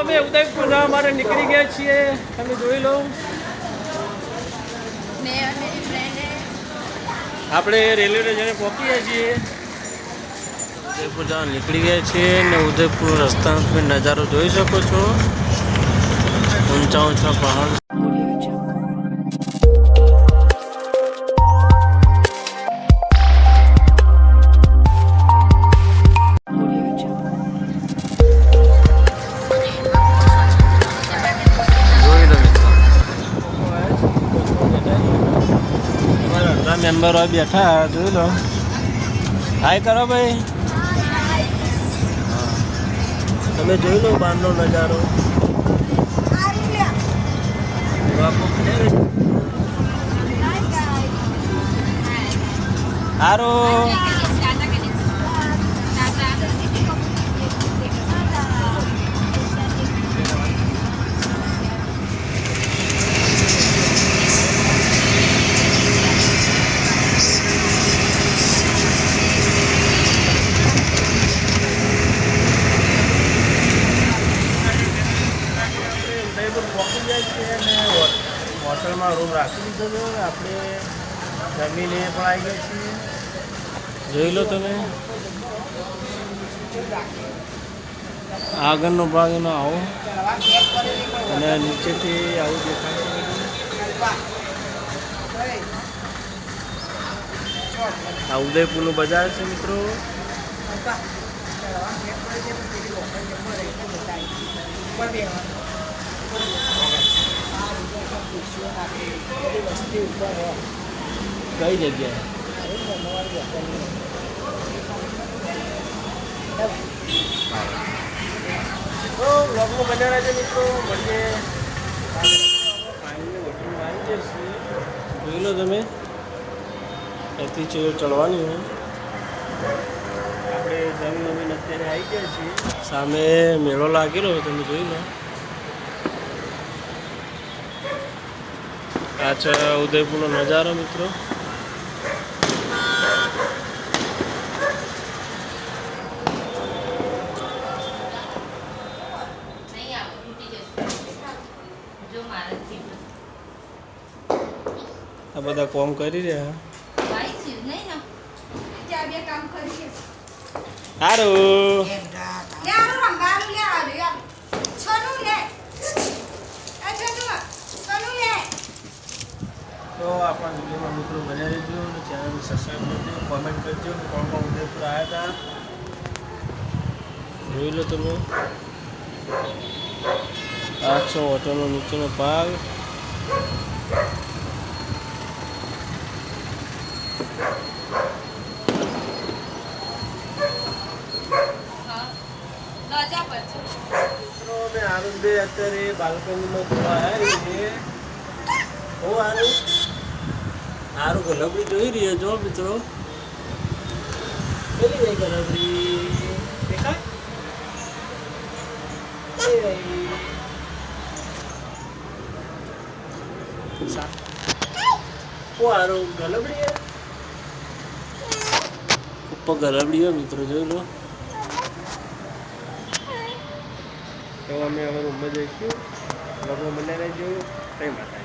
અમે ઉદયપુર જવા માટે નીકળી ગયા છીએ. તમે જોઈ લો. મેં અને મેરી ફ્રેન્ડ આપણે રેલવે સ્ટેશને પહોંચીએ છીએ. ઉદયપુર જવા નીકળી ગયા છીએ ને ઉદયપુર રસ્તા તમે નજારો જોઈ શકો છો. ઊંચા ઊંચા પહાડ. મેમ્બરો બેઠા જોઈ લો. હાય કરો ભાઈ. તમે જોઈ લો બહારનો નજારો. સારું ઉદયપુર પહોંચી જાય છે અને હો- હોટલમાં રૂમ રાખી દીધો છે. આપણે જમીને પણ આવી ગયા છીએ. જોઈ લો તમે. આગળનો ભાગ એનો આવો. અને નીચેથી આવું દેખાય. આ ઉદયપુરનું બજાર છે મિત્રો. કઈ જગ્યાએ? તો વ્લોગમાં બન્યા રહેજો મિત્રો મળીએ. ફાઇનલી હોટલમાં આવી જશે જોઈ લો તમે. અહીંથી ચેર ચડવાની હોય આપણે જમીન જમીન અત્યારે આવી ગયા છીએ. સામે મેળો લાગેલો તમે જોઈ લો. આ છે ઉદયપુરનો નજારો મિત્રો. આ બધા કોમ કરી રહ્યા ભાઈ છે નહીં ને ત્યાં બે કામ કરીએ સારું લે આનું રંગાનું લે આનું યાર છનું લે એ છનું છનું લે તો આપણા વિડીયોમાં મિત્રો બન્યા રહેજો અને ચેનલને સબસ્ક્રાઈબ કરજો કોમેન્ટ કરજો કોણ કોણ ઉદયપુર આવ્યા હતા જોઈ લો તમે. આ છે હોટલનો નીચેનો ભાગ. હા લજા પર છે મિત્રો, અમે આનંદે અત્યારે બાલ્કનીમાં જોવા આવ્યા છીએ બહુ સારું ગલબડી જોઈ રહ્યો જો મિત્રો. પેલી જાય બહુ સારું. ઉપર ગલબડી હોય મિત્રો જોઈ લો. તો અમે હવે રૂમમાં જઈશું લગ્ન બનાવી જોયું કઈ માટે